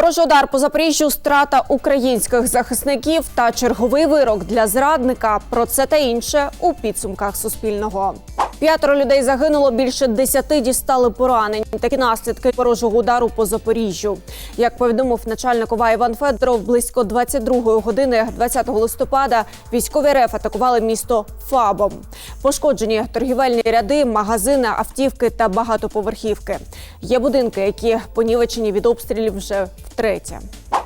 Ворожий удар по Запоріжжю, страта українських захисників та черговий вирок для зрадника. Про це та інше у підсумках Суспільного. П'ятеро людей загинуло, більше десяти дістали поранень. Такі наслідки ворожого удару по Запоріжжю. Як повідомив начальник ОВА Іван Федоров, близько 22 години 20 листопада військові РФ атакували місто ФАБом. Пошкоджені торгівельні ряди, магазини, автівки та багатоповерхівки. Є будинки, які понівечені від обстрілів вже втретє.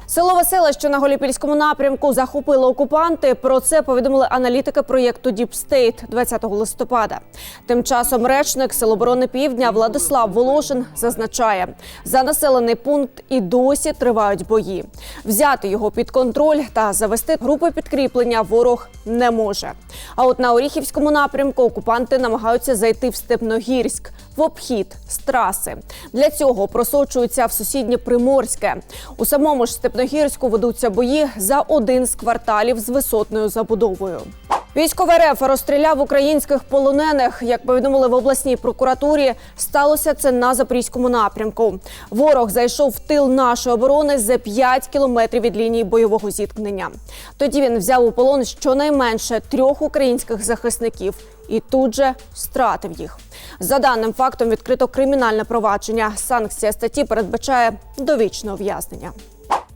Село Веселе, що на Голіпільському напрямку захопили окупанти. Про це повідомили аналітики проєкту Діпстейт State 20 листопада. Тим часом речник Силоборони Півдня Владислав Волошин зазначає, за населений пункт і досі тривають бої. Взяти його під контроль та завести групи підкріплення ворог не може. А от на Оріхівському напрямку окупанти намагаються зайти в Степногірськ в обхід з траси. Для цього просочуються в сусіднє Приморське. У самому ж Степногірську ведуться бої за один з кварталів з висотною забудовою. Військовий РФ розстріляв українських полонених. Як повідомили в обласній прокуратурі, сталося це на запорізькому напрямку. Ворог зайшов в тил нашої оборони за 5 кілометрів від лінії бойового зіткнення. Тоді він взяв у полон щонайменше трьох українських захисників і тут же стратив їх. За даним фактом відкрито кримінальне провадження. Санкція статті передбачає довічне ув'язнення.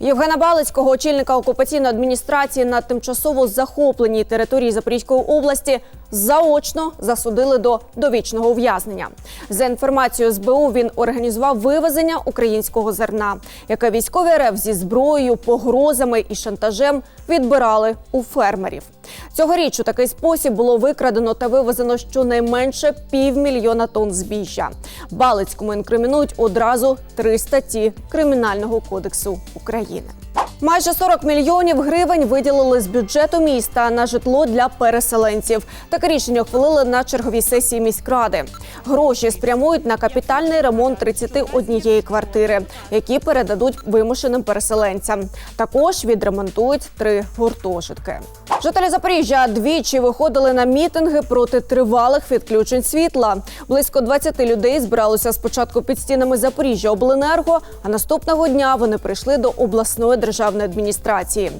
Євгена Балицького, очільника окупаційної адміністрації на тимчасово захопленій території Запорізької області, заочно засудили до довічного ув'язнення. За інформацією СБУ, він організував вивезення українського зерна, яке військові РФ зі зброєю, погрозами і шантажем відбирали у фермерів. Цьогоріч у такий спосіб було викрадено та вивезено щонайменше півмільйона тонн збіжжя. Балицькому інкримінують одразу три статті Кримінального кодексу України. Майже 40 мільйонів гривень виділили з бюджету міста на житло для переселенців. Таке рішення ухвалили на черговій сесії міськради. Гроші спрямують на капітальний ремонт 31 квартири, які передадуть вимушеним переселенцям. Також відремонтують три гуртожитки. Жителі Запоріжжя двічі виходили на мітинги проти тривалих відключень світла. Близько 20 людей збиралося спочатку під стінами Запоріжжя обленерго, а наступного дня вони прийшли до обласної державної адміністрації.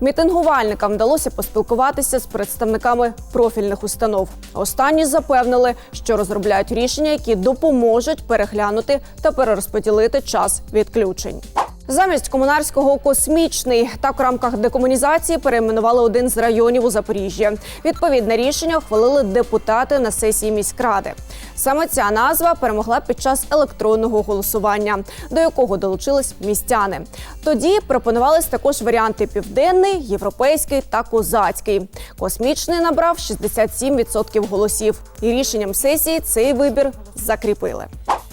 Мітингувальникам вдалося поспілкуватися з представниками профільних установ. Останні запевнили, що розробляють рішення, які допоможуть переглянути та перерозподілити час відключень. Замість комунарського космічний так в рамках декомунізації перейменували один з районів у Запоріжжі. Відповідне рішення ухвалили депутати на сесії міськради. Саме ця назва перемогла під час електронного голосування, до якого долучились містяни. Тоді пропонувались також варіанти південний, європейський та козацький. Космічний набрав 67% голосів, і рішенням сесії цей вибір закріпили.